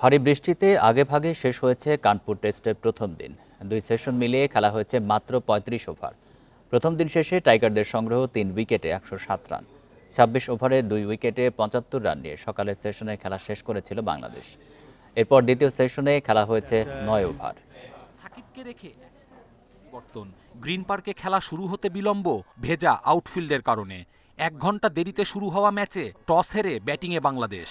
ভারী বৃষ্টিতে আগে ভাগে শেষ হয়েছে কানপুর টেস্টের প্রথম দিন। দুই সেশন মিলিয়ে খেলা হয়েছে মাত্র পঁয়ত্রিশ ওভার। প্রথম দিন শেষে টাইগারদের সংগ্রহ তিন উইকেটে একশো সাত রান। ছাব্বিশ ওভারে দুই উইকেটে পঁচাত্তর রান নিয়ে সকালের সেশনে খেলা শেষ করেছিল বাংলাদেশ। এরপর দ্বিতীয় সেশনে খেলা হয়েছে নয় ওভার। সাকিবকে রেখে গ্রিন পার্কে খেলা শুরু হতে বিলম্ব, ভেজা আউটফিল্ডের কারণে। এক ঘণ্টা দেরিতে শুরু হওয়া ম্যাচে টস হেরে ব্যাটিংয়ে বাংলাদেশ।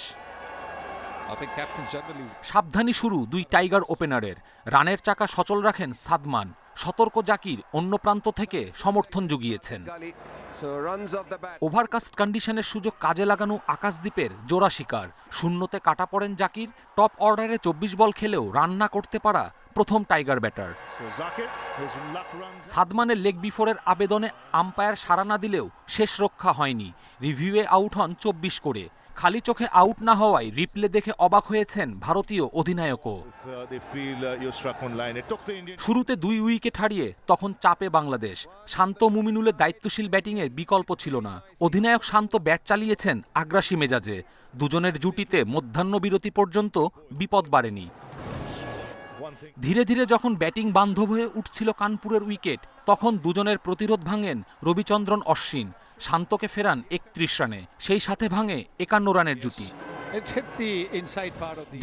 সাবধানী শুরু দুই টাইগার ওপেনারের। রানের চাকা সচল রাখেন সাদমান। সতর্ক জাকির অন্য প্রান্ত থেকে সমর্থন জুগিয়েছেন. ওভারকাস্ট কন্ডিশনের সুযোগ কাজে লাগানো আকাশদ্বীপের জোড়া শিকার। শূন্যতে কাটা পড়েন জাকির টপ অর্ডারে চব্বিশ বল খেলেও রান না করতে পারা প্রথম টাইগার ব্যাটার। সাদমানের লেগ বিফোরের আবেদনে আম্পায়ার সাড়া না দিলেও শেষ রক্ষা হয়নি। রিভিউয়ে আউট হন চব্বিশ করে। খালি চোখে আউট না হওয়ায় রিপ্লে দেখে অবাক হয়েছেন ভারতীয় অধিনায়কও। Uh, uh, শুরুতে দুই উইকেট হারিয়ে তখন চাপে বাংলাদেশ। শান্ত মুমিনুলের দায়িত্বশীল ব্যাটিংয়ের বিকল্প ছিল না। অধিনায়ক শান্ত ব্যাট চালিয়েছেন আগ্রাসী মেজাজে। দুজনের জুটিতে মধ্যাহ্ন বিরতি পর্যন্ত বিপদ বাড়েনি. ধীরে ধীরে যখন ব্যাটিং বান্ধব হয়ে উঠছিল কানপুরের উইকেট তখন দুজনের প্রতিরোধ ভাঙেন রবিচন্দ্রন অশ্বিন। শান্তকে ফেরান একত্রিশ রানে সেই সাথে ভাঙে একান্ন রানের জুটি।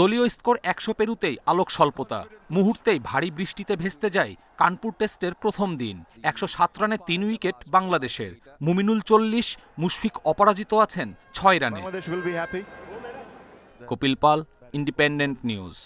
দলীয় স্কোর একশো পেরুতেই আলোক স্বল্পতা। মুহূর্তেই ভারী বৃষ্টিতে ভেস্তে যায় কানপুর টেস্টের প্রথম দিন। একশো সাত রানে তিন উইকেট বাংলাদেশের। মুমিনুল চল্লিশ মুশফিক অপরাজিত আছেন ছয় রানে. Kapil Pal independent news.